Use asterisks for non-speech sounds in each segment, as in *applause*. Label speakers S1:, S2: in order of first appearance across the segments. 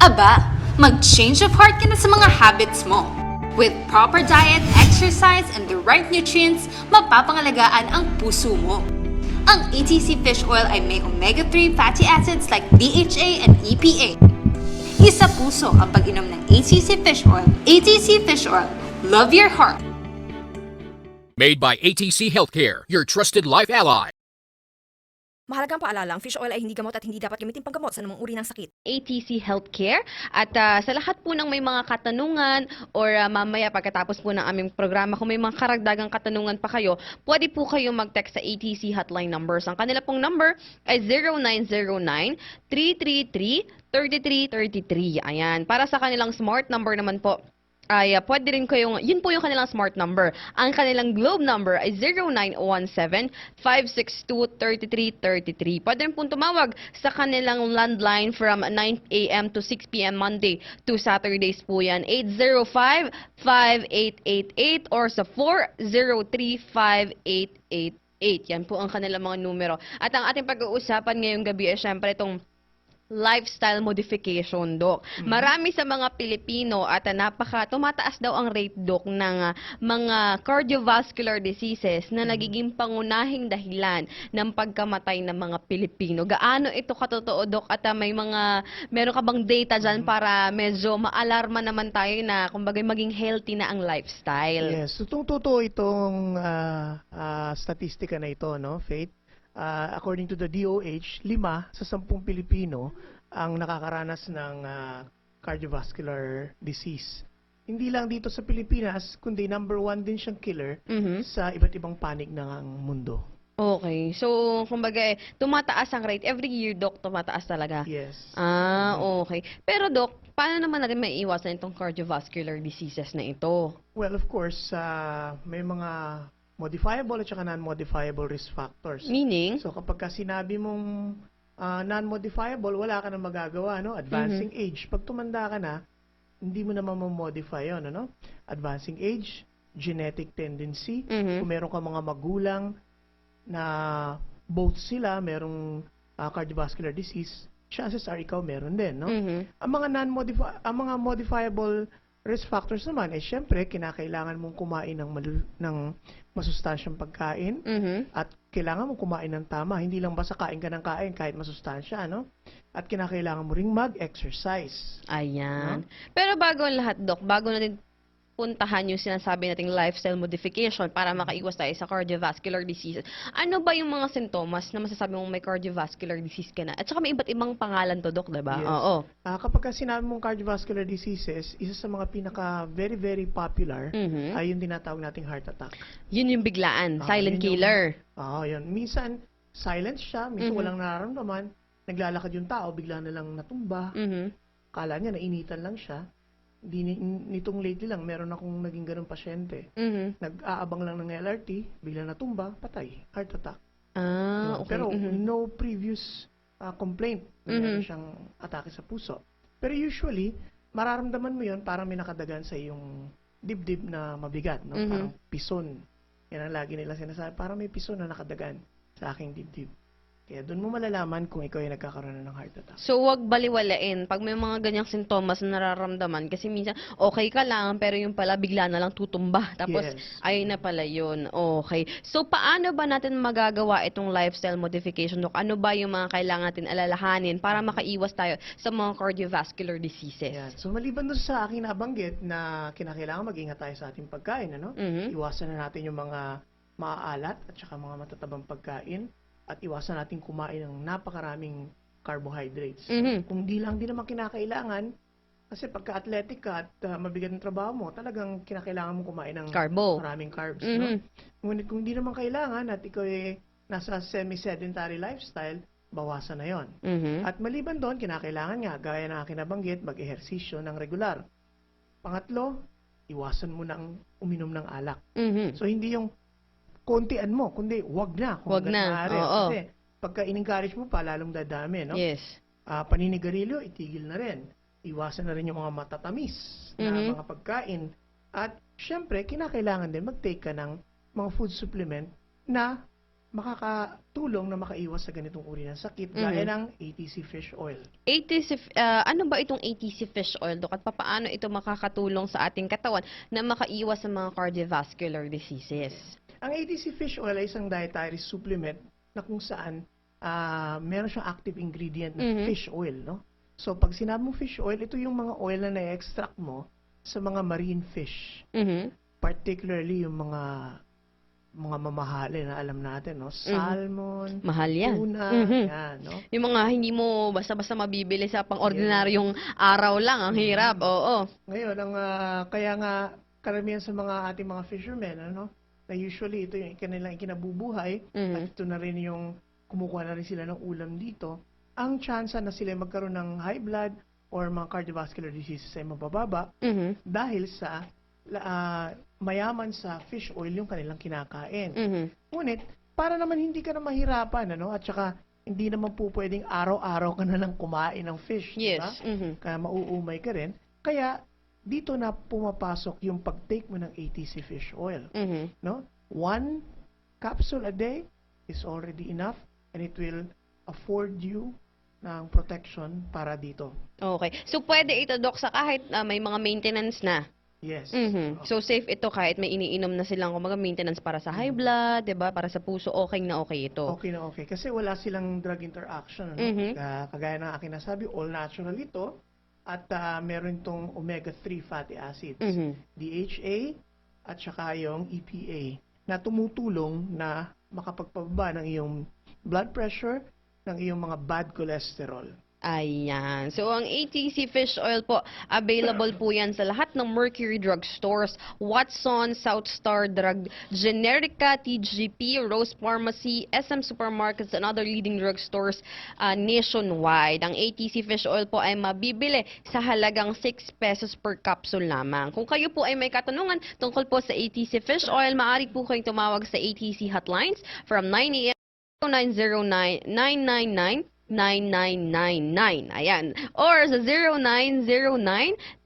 S1: Aba, mag-change of heart ka na sa mga habits mo. With proper diet, exercise, and the right nutrients, mapapangalagaan ang puso mo. Ang ATC fish oil ay may omega-3 fatty acids like DHA and EPA. Isa puso ang pag-inom ng ATC fish oil. ATC fish oil. Love your heart.
S2: Made by ATC Healthcare, your trusted life ally.
S3: Mahalagang paalala, ang fish oil ay hindi gamot at hindi dapat gamitin panggamot sa anumang uri ng sakit.
S4: ATC Healthcare. At ah, sa lahat po ng may mga katanungan or ah, mamaya pagkatapos po ng aming programa, kung may mga karagdagang katanungan pa kayo, pwede po kayo mag-text sa ATC hotline numbers. Ang kanila pong number ay 0909-333-3333. Ayan. Para sa kanilang smart number naman po, ay ah, pwede rin kayong, yun po yung kanilang smart number. Ang kanilang globe number ay 0917-562-3333. Pwede rin pong tumawag sa kanilang landline from 9 a.m. to 6 p.m. Monday to Saturdays po yan. 805-5888 or sa 403-5888. Yan po ang kanilang mga numero. At ang ating pag-uusapan ngayong gabi ay syempre itong lifestyle modification, Dok. Marami sa mga Pilipino at ah, napaka tumataas daw ang rate, Dok, ng ah, mga cardiovascular diseases na nagiging pangunahing dahilan ng pagkamatay ng mga Pilipino. Gaano ito katotoo, Dok? At ah, may mga, meron ka bang data dyan para medyo maalarma naman tayo na kumbaga maging healthy na ang lifestyle?
S5: Yes, so totoo itong ah, ah, statistika na ito, no, Faith. Ah, according to the DOH, lima sa sampung Pilipino ang nakakaranas ng ah, cardiovascular disease. Hindi lang dito sa Pilipinas, kundi number one din siyang killer
S4: Mhm.
S5: sa iba't ibang panig ng mundo.
S4: Okay. So, kumbaga, tumataas ang rate. Every year, Dok, tumataas talaga.
S5: Yes.
S4: Ah, okay. Pero Dok, paano naman natin maiiwasan itong cardiovascular diseases na ito?
S5: Well, of course, ah, may mga modifiable at saka non-modifiable risk factors.
S4: Meaning?
S5: So kapag ka sinabi mong ah, non-modifiable, wala ka na magagawa, no? Advancing
S4: Mm-hmm.
S5: age. Pag tumanda ka na, hindi mo naman ma-modify yun, ano? Advancing age, genetic tendency.
S4: Mhm.
S5: Kung meron ka mga magulang na both sila merong ah, cardiovascular disease, chances are ikaw meron din, no?
S4: Mhm.
S5: Ang mga non-modify ang mga modifiable risk factors naman ay syempre kinakailangan mong kumain ng malu- ng masustansyang pagkain
S4: Mhm.
S5: at kailangan mo kumain ng tama, hindi lang basta kain ka ng kain kahit masustansya, no? At kinakailangan mo ring mag-exercise.
S4: Ayan. Pero bago ang lahat, Dok, bago natin puntahan yung sinasabi nating lifestyle modification para makaiwas tayo sa cardiovascular diseases. Ano ba yung mga sintomas na masasabi mong may cardiovascular disease ka na? At saka may iba't ibang pangalan to, Dok, diba?
S5: Yes.
S4: Oo.
S5: Ah, kapag ka sinabi mong cardiovascular diseases, isa sa mga pinaka very very popular
S4: Mhm.
S5: ay yung tinatawag nating heart attack.
S4: Yun yung biglaan,
S5: Ah,
S4: silent
S5: yun
S4: killer.
S5: Ah, yun. Minsan silent siya, minsan
S4: Mhm.
S5: walang nararamdaman. Naglalakad yung tao, bigla na lang natumba.
S4: Mhm.
S5: Kala niya nainitan lang siya. Di, ni- nitong lately lang, meron akong naging ganun pasyente.
S4: Mhm.
S5: Nag-aabang lang ng LRT, bigla natumba, patay, heart attack.
S4: Ah, okay.
S5: Pero
S4: Mhm.
S5: no previous ah, complaint na
S4: Mhm.
S5: meron siyang atake sa puso. Pero usually, mararamdaman mo yon parang may nakadagan sa iyong dibdib na mabigat, no?
S4: Mhm.
S5: Parang pison. Yan ang lagi nila sinasabi, parang may pison na nakadagan sa aking dibdib. Kaya doon mo malalaman kung ikaw ay nagkakaroon na ng heart attack.
S4: So, wag baliwalain pag may mga ganyang sintomas na nararamdaman. Kasi minsan, okay ka lang, pero yung pala bigla na lang tutumba. *laughs* Tapos,
S5: Yes.
S4: ayun na pala yun. Okay. So, paano ba natin magagawa itong lifestyle modification? Dok? Ano ba yung mga kailangan natin alalahanin para makaiwas tayo sa mga cardiovascular diseases?
S5: Yan. So maliban doon sa aking nabanggit na kinakailangan mag-ingat tayo sa ating pagkain, ano?
S4: Mhm.
S5: Iwasan na natin yung mga maaalat at saka mga matatabang pagkain at iwasan natin kumain ng napakaraming carbohydrates.
S4: Mhm.
S5: Kung di lang din naman kinakailangan, kasi pagka athletic ka at uh, mabigat ang trabaho mo, talagang kinakailangan mo kumain ng
S4: Carbo.
S5: maraming carbs.
S4: Mhm.
S5: No? Ngunit kung di naman kailangan at ikaw ay nasa semi-sedentary lifestyle, bawasan na yon.
S4: Mhm.
S5: At maliban doon, kinakailangan nga, gaya ng aking nabanggit, mag-ehersisyo ng regular. Pangatlo, iwasan mo ng uminom ng alak.
S4: Mhm.
S5: So, hindi yung kontian mo, kundi wag na. Kung
S4: Wag
S5: hanggat
S4: na,
S5: maaari.
S4: oo.
S5: Kasi pagka in-encourage mo pa, lalong dadami. No?
S4: Yes.
S5: Ah, paninigarilyo, itigil na rin. Iwasan na rin yung mga matatamis
S4: Mhm.
S5: na mga pagkain. At syempre, kinakailangan din mag-take ka ng mga food supplement na makakatulong na makaiwas sa ganitong uri ng sakit gaya ng ATC fish oil.
S4: ATC, f- ah, ano ba itong ATC fish oil, Dok? At paano ito makakatulong sa ating katawan na makaiwas sa mga cardiovascular diseases?
S5: Ang ATC fish oil ay isang dietary supplement na kung saan ah, meron siyang active ingredient na
S4: Mhm.
S5: fish oil, no? So pag sinabi mo fish oil, ito yung mga oil na na-extract mo sa mga marine fish,
S4: Mhm.
S5: particularly yung mga mga mamahali na alam natin, no? Salmon,
S4: Mahal yan.
S5: tuna,
S4: Mhm.
S5: yan, no?
S4: Yung mga hindi mo basta-basta mabibili sa pang-ordinaryong araw lang, ang hirap, oo.
S5: Ngayon, ang ah, kaya nga karamihan sa mga ating mga fishermen, ano, na usually ito yung kanilang ikinabubuhay
S4: Mhm.
S5: at ito na rin yung kumukuha na rin sila ng ulam dito. Ang chance na sila magkaroon ng high blood or mga cardiovascular diseases ay mabababa
S4: Mhm.
S5: dahil sa ah, mayaman sa fish oil yung kanilang kinakain.
S4: Mhm.
S5: Ngunit, para naman hindi ka na mahirapan, ano, at saka hindi naman po pwedeng araw-araw ka na lang kumain ng fish, di
S4: Yes.
S5: ba?
S4: Mhm.
S5: kaya mauumay ka rin. Kaya dito na pumapasok yung pag-take mo ng ATC fish oil,
S4: Mhm.
S5: no? One capsule a day is already enough and it will afford you ng protection para dito.
S4: Okay. So, pwede ito, Dok, sa kahit ah, may mga maintenance na.
S5: Yes.
S4: Mhm. So, safe ito kahit may iniinom na silang kumaga maintenance para sa high blood, 'di ba? Para sa puso, okay na okay ito.
S5: Okay na okay. Kasi wala silang drug interaction. Ano?
S4: Mhm.
S5: Ka- kagaya ng aking nasabi, all natural ito. At ah, meron itong omega-3 fatty acids.
S4: Mhm.
S5: DHA at saka yung EPA na tumutulong na makapagpababa ng iyong blood pressure, ng iyong mga bad cholesterol.
S4: Ayan. So, ang ATC fish oil po, available po yan sa lahat ng Mercury Drug Stores, Watson, South Star Drug, Generica, TGP, Rose Pharmacy, SM Supermarkets, and other leading drug stores uh, nationwide. Ang ATC fish oil po ay mabibili sa halagang 6 pesos per capsule lamang. Kung kayo po ay may katanungan tungkol po sa ATC fish oil, maaari po kayong tumawag sa ATC hotlines from 9 a.m. 0909 999 9999. Ayan. Or sa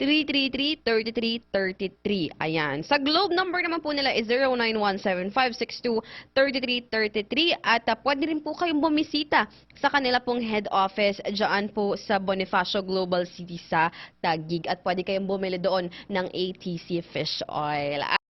S4: 0909-333-3333. Ayan. Sa Globe number naman po nila is 0917-562-3333. At uh, pwede rin po kayong bumisita sa kanila pong head office dyan po sa Bonifacio Global City sa Taguig. At pwede kayong bumili doon ng ATC Fish Oil.